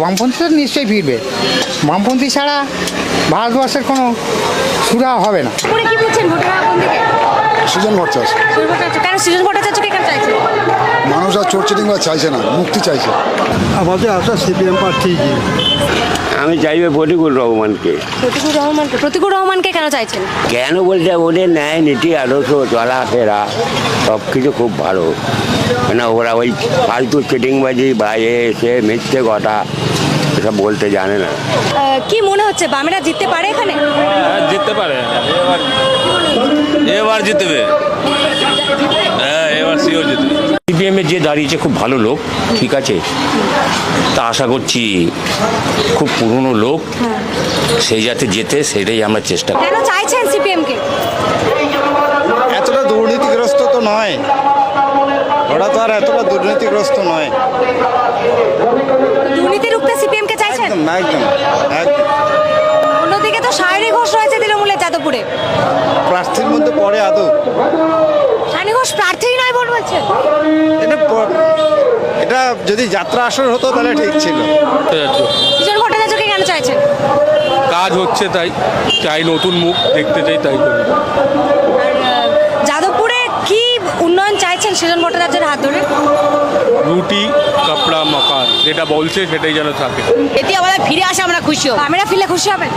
বামপন্থী তো নিশ্চয়ই ফিরবে। বামপন্থী ছাড়া ভারতবর্ষের কোনো সুরা হবে না। সুজন ভট্টাচার্য। সৃজন ভট্টাচার্য। কেন সৃজন ভট্টাচার্যকে কেন চাইছেন? মানুষ আর চোর চাইছে না মুক্তি চাইছে। আমাদের আশা সিপিএম প্রার্থী আমি চাইবে ফটিকুর রহমানকে। প্রতিকুর রহমানকে? প্রতিকুর রহমানকে কেন চাইছেন? কেন বলছে? ওদের ন্যায় নীতি আদর্শ চলাফেরা সব কিছু খুব ভালো। মানে ওরা ওই ফালতু চিটিংবাজি বা এ সে মিথ্যে কথা এসব বলতে জানে না। কি মনে হচ্ছে বামেরা জিততে পারে এখানে? হ্যাঁ জিততে পারে। এবার জিতবে। হ্যাঁ এবার সিও জিতবে। সিপিএমে যে দাঁড়িয়েছে খুব ভালো লোক ঠিক আছে? তা আশা করছি খুব পুরনো লোক সেই যাতে যেতে সেটাই আমরা চেষ্টা করি কেন চাইছেন সিপিএম কে এতটা দুর্নীতিগ্রস্ত তো নয়। ওরা তো আর এতটা দুর্নীতিগ্রস্ত নয়। দুর্নীতি রুখতে সিপিএম কে চাইছেন? একদম একদম একদম। অন্যদিকে তো ঘোষ রয়েছে তৃণমূলের যাদবপুরে। প্রার্থীর মধ্যে পড়ে আদৌ। ঘোষ প্রার্থী নয় বল বলছেন। এটা প- এটা যদি যাত্রা আসর হতো তাহলে ঠিক ছিল। সৃজন ভট্টাচার্যকে কেন চাইছেন? কাজ হচ্ছে তাই চাই নতুন মুখ দেখতে চাই তাই করি। যাদবপুরে কি উন্নয়ন চাইছেন সৃজন ভট্টাচার্যের হাত ধরে? রুটি কাপড়া মাকান যেটা বলছে সেটাই যেন থাকে। এটি আমাদের ফিরে আসে আমরা খুশি হব। আমরা ফিরে খুশি হবেন?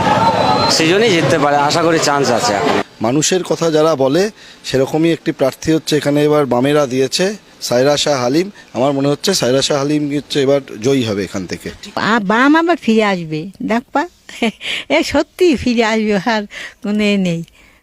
সেই জন্যই জিততে পারে আশা করি চান্স আছে এখন। মানুষের কথা যারা বলে সেরকমই একটি প্রার্থী হচ্ছে এখানে এবার বামেরা দিয়েছে সাইরা শাহ হালিম। আমার মনে হচ্ছে সাইরা শাহ হালিম হচ্ছে এবার জয়ী হবে এখান থেকে। আর বাম আবার ফিরে আসবে দেখবা এ সত্যি ফিরে আসবে আর কোনো নেই।